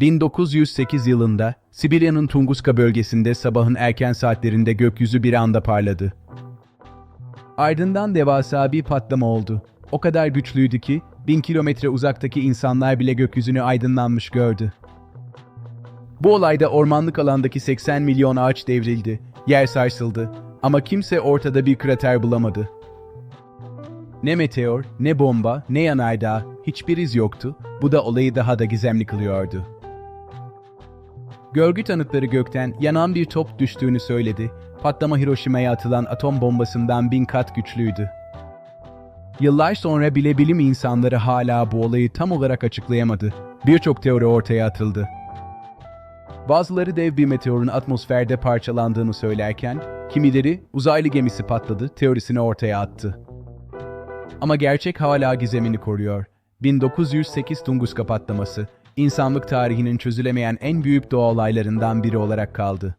1908 yılında Sibirya'nın Tunguska bölgesinde sabahın erken saatlerinde gökyüzü bir anda parladı. Ardından devasa bir patlama oldu. O kadar güçlüydü ki bin kilometre uzaktaki insanlar bile gökyüzünü aydınlanmış gördü. Bu olayda ormanlık alandaki 80 milyon ağaç devrildi, yer sarsıldı ama kimse ortada bir krater bulamadı. Ne meteor, ne bomba, ne yanardağ, hiçbir iz yoktu. Bu da olayı daha da gizemli kılıyordu. Görgü tanıkları gökten yanan bir top düştüğünü söyledi. Patlama Hiroşima'ya atılan atom bombasından bin kat güçlüydü. Yıllar sonra bile bilim insanları hala bu olayı tam olarak açıklayamadı. Birçok teori ortaya atıldı. Bazıları dev bir meteorun atmosferde parçalandığını söylerken, kimileri uzaylı gemisi patladı teorisini ortaya attı. Ama gerçek hala gizemini koruyor. 1908 Tunguska patlaması, insanlık tarihinin çözülemeyen en büyük doğa olaylarından biri olarak kaldı.